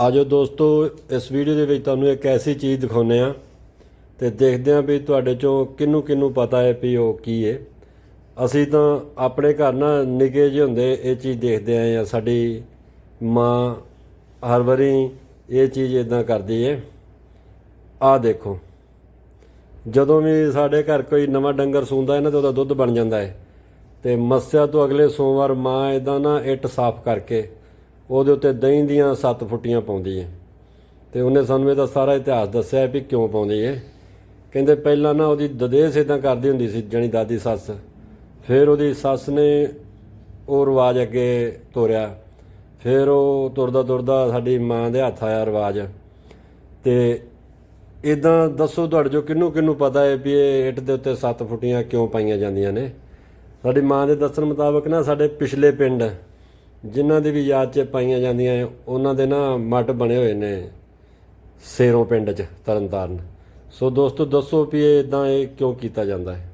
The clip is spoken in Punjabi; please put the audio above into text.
ਆਜੋ ਦੋਸਤੋ, ਇਸ ਵੀਡੀਓ ਦੇ ਵਿੱਚ ਤੁਹਾਨੂੰ ਇੱਕ ਐਸੀ ਚੀਜ਼ ਦਿਖਾਉਂਦੇ ਆ ਤੇ ਦੇਖਦੇ ਆ ਵੀ ਤੁਹਾਡੇ ਚੋਂ ਕਿੰਨੂੰ ਕਿੰਨੂੰ ਪਤਾ ਹੈ ਵੀ ਉਹ ਕੀ ਹੈ। ਅਸੀਂ ਤਾਂ ਆਪਣੇ ਘਰ ਨਾ ਨਿੱਕੇ ਜਿਹੇ ਹੁੰਦੇ ਇਹ ਚੀਜ਼ ਦੇਖਦੇ ਆਏ ਆ ਸਾਡੀ ਮਾਂ ਹਰ ਵਾਰੀ ਇਹ ਚੀਜ਼ ਇਦਾਂ ਕਰਦੀ ਹੈ। ਆਹ ਦੇਖੋ, ਜਦੋਂ ਵੀ ਸਾਡੇ ਘਰ ਕੋਈ ਨਵਾਂ ਡੰਗਰ ਸੂੰਦਾ ਹੈ ਨਾ ਤੇ ਉਹਦਾ ਦੁੱਧ ਬਣ ਜਾਂਦਾ ਹੈ ਤੇ ਮੱਸਿਆ ਤੋਂ ਅਗਲੇ ਸੋਮਵਾਰ ਮਾਂ ਇਦਾਂ ਨਾ ਇੱਟ ਸਾਫ਼ ਕਰਕੇ ਉਹਦੇ ਉੱਤੇ ਦਹੀਂ ਦੀਆਂ ਸੱਤ ਫੁੱਟੀਆਂ ਪਾਉਂਦੀ ਹੈ ਤੇ ਉਹਨੇ ਸਾਨੂੰ ਇਹਦਾ ਸਾਰਾ ਇਤਿਹਾਸ ਦੱਸਿਆ ਵੀ ਕਿਉਂ ਪਾਉਂਦੀ ਹੈ ਕਹਿੰਦੇ ਪਹਿਲਾਂ ਨਾ ਉਹਦੀ ਦਦੇਸ ਇਦਾਂ ਕਰਦੀ ਹੁੰਦੀ ਸੀ, ਜਣੀ ਦਾਦੀ ਸੱਸ। ਫਿਰ ਉਹਦੀ ਸੱਸ ਨੇ ਉਹ ਰਿਵਾਜ ਅੱਗੇ ਤੋਰਿਆ। ਫਿਰ ਉਹ ਤੁਰਦਾ ਤੁਰਦਾ ਸਾਡੀ ਮਾਂ ਦੇ ਹੱਥ ਆਇਆ ਰਿਵਾਜ। ਤੇ ਇਦਾਂ ਦੱਸੋ ਤੁਹਾਡੇ ਜੋ ਕਿੰਨੂੰ ਕਿੰਨੂੰ ਪਤਾ ਹੈ ਵੀ ਇਹ ਇੱਟ ਦੇ ਉੱਤੇ ਸੱਤ ਫੁੱਟੀਆਂ ਕਿਉਂ ਪਾਈਆਂ ਜਾਂਦੀਆਂ ਨੇ? ਸਾਡੀ ਮਾਂ ਦੇ ਦੱਸਣ ਮੁਤਾਬਕ ਨਾ ਸਾਡੇ ਪਿਛਲੇ ਪਿੰਡ ਜਿਨ੍ਹਾਂ ਦੀ ਵੀ ਯਾਦ 'ਚ ਪਾਈਆਂ ਜਾਂਦੀਆਂ ਹੈ, ਉਹਨਾਂ ਦੇ ਨਾ ਮੱਠ ਬਣੇ ਹੋਏ ਨੇ ਸੇਰੋਂ ਪਿੰਡ 'ਚ ਤਰਨਤਾਰਨ। ਸੋ ਦੋਸਤੋ ਦੱਸੋ ਵੀ ਇਹ ਇਦਾਂ ਇਹ ਕਿਉਂ ਕੀਤਾ ਜਾਂਦਾ ਹੈ?